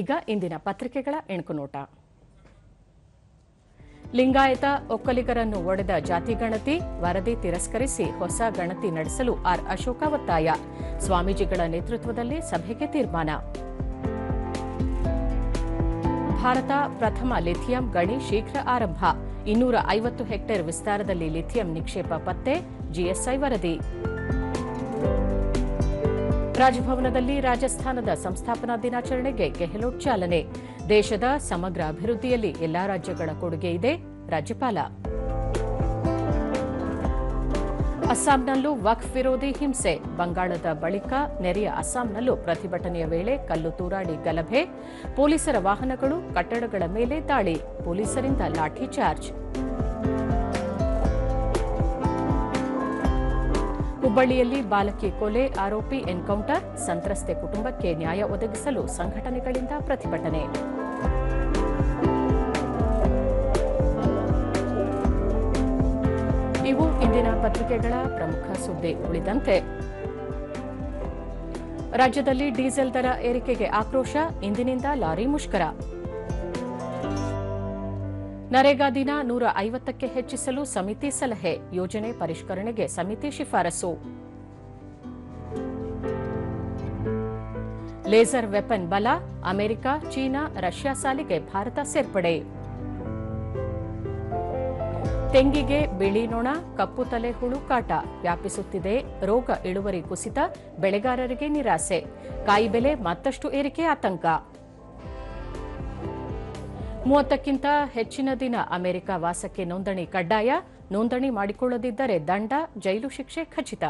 ಈಗ ಇಂದಿನ ಪತ್ರಿಕೆಗಳ ಎಣುಕುನೋಟ ಲಿಂಗಾಯತ ಒಕ್ಕಲಿಗರನ್ನು ಒಡೆದ ಜಾತಿ ಗಣತಿ, ವರದಿ ತಿರಸ್ಕರಿಸಿ ಹೊಸ ಗಣತಿ ನಡೆಸಲು ಆರ್ ಅಶೋಕ ಒತ್ತಾಯ. ಸ್ವಾಮೀಜಿಗಳ ನೇತೃತ್ವದಲ್ಲಿ ಸಭೆಗೆ ತೀರ್ಮಾನ. ಭಾರತ ಪ್ರಥಮ ಲಿಥಿಯಂ ಗಣಿ ಶೀಘ್ರ ಆರಂಭ. ಇನ್ನೂರ ಐವತ್ತು ಹೆಕ್ಟೇರ್ ವಿಸ್ತಾರದಲ್ಲಿ ಲಿಥಿಯಂ ನಿಕ್ಷೇಪ ಪತ್ತೆ, ಜಿಎಸ್ಐ ವರದಿ. ರಾಜಭವನದಲ್ಲಿ ರಾಜಸ್ಥಾನದ ಸಂಸ್ಥಾಪನಾ ದಿನಾಚರಣೆಗೆ ಗೆಹ್ಲೋಟ್ ಚಾಲನೆ. ದೇಶದ ಸಮಗ್ರ ಅಭಿವೃದ್ಧಿಯಲ್ಲಿ ಎಲ್ಲಾ ರಾಜ್ಯಗಳ ಕೊಡುಗೆ ಇದೆ. ರಾಜ್ಯಪಾಲ. ಅಸ್ಸಾಂನಲ್ಲೂ ವಕ್ಫ್ ವಿರೋಧಿ ಹಿಂಸೆ. ಬಂಗಾಳದ ಬಳಿಕ ನೆರೆಯ ಅಸ್ಸಾಂನಲ್ಲೂ ಪ್ರತಿಭಟನೆಯ ವೇಳೆ ಕಲ್ಲು ತೂರಾಡಿ ಗಲಭೆ. ಪೊಲೀಸರ ವಾಹನಗಳು, ಕಟ್ಟಡಗಳ ಮೇಲೆ ದಾಳಿ. ಪೊಲೀಸರಿಂದ ಲಾಠಿ ಚಾರ್ಜ್. ಹುಬ್ಬಳ್ಳಿಯಲ್ಲಿ ಬಾಲಕಿ ಕೊಲೆ ಆರೋಪಿ ಎನ್ಕೌಂಟರ್, ಸಂತ್ರಸ್ತೆ ಕುಟುಂಬಕ್ಕೆ ನ್ಯಾಯ ಒದಗಿಸಲು ಸಂಘಟನೆಗಳಿಂದ ಪ್ರತಿಭಟನೆ. ಇವು ಇಂದಿನ ಪತ್ರಿಕೆಗಳ ಪ್ರಮುಖ ಸುದ್ದಿ ಉಳಿದಂತೆ. ರಾಜ್ಯದಲ್ಲಿ ಡೀಸೆಲ್ ದರ ಏರಿಕೆಗೆ ಆಕ್ರೋಶ, ಇಂದಿನಿಂದ ಲಾರಿ ಮುಷ್ಕರ. ನರೇಗಾ ದಿನ ನೂರ ಐವತ್ತಕ್ಕೆ ಹೆಚ್ಚಿಸಲು ಸಮಿತಿ ಸಲಹೆ, ಯೋಜನೆ ಪರಿಷ್ಕರಣೆಗೆ ಸಮಿತಿ ಶಿಫಾರಸು. ಲೇಸರ್ ವೆಪನ್ ಬಲ, ಅಮೆರಿಕ, ಚೀನಾ, ರಷ್ಯಾ ಸಾಲಿಗೆ ಭಾರತ ಸೇರ್ಪಡೆ. ತೆಂಗಿಗೆ ಬಿಳಿ ನೊಣ, ಕಪ್ಪು ತಲೆ ಹುಳು ಕಾಟ ವ್ಯಾಪಿಸುತ್ತಿದೆ. ರೋಗ ಇಳುವರಿ ಕುಸಿತ, ಬೆಳೆಗಾರರಿಗೆ ನಿರಾಸೆ. ಕಾಯಿ ಬೆಲೆ ಮತ್ತಷ್ಟು ಏರಿಕೆ ಆತಂಕ. ಮೂವತ್ತಕ್ಕಿಂತ ಹೆಚ್ಚಿನ ದಿನ ಅಮೆರಿಕ ವಾಸಕ್ಕೆ ನೋಂದಣಿ ಕಡ್ಡಾಯ. ನೋಂದಣಿ ಮಾಡಿಕೊಳ್ಳದಿದ್ದರೆ ದಂಡ ಜೈಲು ಶಿಕ್ಷೆ ಖಚಿತ.